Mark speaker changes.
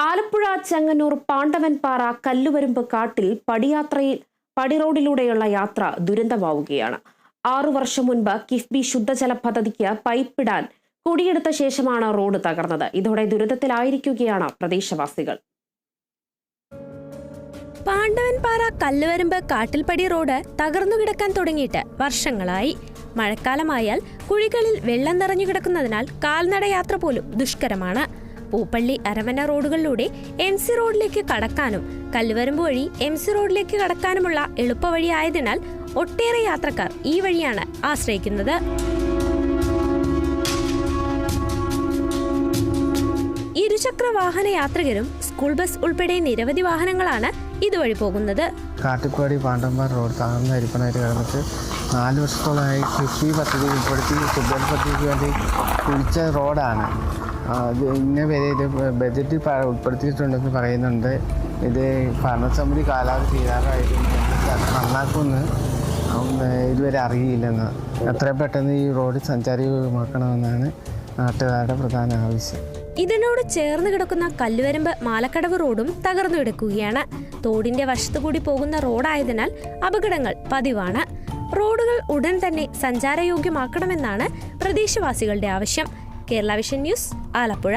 Speaker 1: ആലപ്പുഴ ചെങ്ങന്നൂർ പാണ്ഡവൻപാറ കല്ലുവരുമ്പ് കാട്ടിൽ പടിയാത്രയിൽ പടിറോഡിലൂടെയുള്ള യാത്ര ദുരന്തമാവുകയാണ്. ആറു വർഷം മുൻപ് കിഫ്ബി ശുദ്ധജല പദ്ധതിക്ക് പൈപ്പിടാൻ കുടിയെടുത്ത ശേഷമാണ് റോഡ് തകർന്നത്. ഇതോടെ ദുരിതത്തിലായിരിക്കുകയാണ് പ്രദേശവാസികൾ.
Speaker 2: പാണ്ഡവൻപാറ കല്ലുവരമ്പ് കാട്ടിൽപ്പടി റോഡ് തകർന്നു കിടക്കാൻ തുടങ്ങിയിട്ട് വർഷങ്ങളായി. മഴക്കാലമായാൽ കുഴികളിൽ വെള്ളം നിറഞ്ഞു കിടക്കുന്നതിനാൽ കാൽനട യാത്ര പോലും ദുഷ്കരമാണ്. പൂപ്പള്ളി അരവന റോഡുകളിലൂടെ എം സി റോഡിലേക്ക് കടക്കാനും കല്ലുവരമ്പ് വഴി എം സി റോഡിലേക്ക് കടക്കാനുമുള്ള എളുപ്പവഴി ആയതിനാൽ ഒട്ടേറെ യാത്രക്കാർ ഈ വഴിയാണ് ആശ്രയിക്കുന്നത്. ഇരുചക്ര വാഹന യാത്രികരും സ്കൂൾ ബസ് ഉൾപ്പെടെ നിരവധി വാഹനങ്ങളാണ് ഇതുവഴി പോകുന്നത്.
Speaker 3: കാട്ടിപ്പാടി പാണ്ടമ്പാർ റോഡ് താഴ്ന്ന അരിപ്പനായിട്ട് കിടന്നിട്ട് നാല് വർഷത്തോളമായി കൃഷി പദ്ധതി ഉൾപ്പെടുത്തി ഫുട്ബോൾ പദ്ധതിക്ക് വേണ്ടി കുഴിച്ച റോഡാണ്. ആ, ഇങ്ങനെ വരെ ഇത് ബജറ്റിൽ ഉൾപ്പെടുത്തിയിട്ടുണ്ടെന്ന് പറയുന്നുണ്ട്. ഇത് ഭരണസമിതി കാലാവധി തീരാറായിട്ട് നന്നാക്കുമെന്ന് ഇതുവരെ അറിയില്ലെന്ന്. എത്രയും പെട്ടെന്ന് ഈ റോഡ് സഞ്ചാരിമാക്കണമെന്നാണ് നാട്ടുകാരുടെ പ്രധാന ആവശ്യം.
Speaker 2: ഇതിനോട് ചേർന്ന് കിടക്കുന്ന കല്ലുവരമ്പ് മാലക്കടവ് റോഡും തകർന്നു കിടക്കുകയാണ്. തോടിന്റെ വശത്തുകൂടി പോകുന്ന റോഡായതിനാൽ അപകടങ്ങൾ പതിവാണ്. റോഡുകൾ ഉടൻ തന്നെ സഞ്ചാരയോഗ്യമാക്കണമെന്നാണ് പ്രദേശവാസികളുടെ ആവശ്യം. Kerala vision news Alappuzha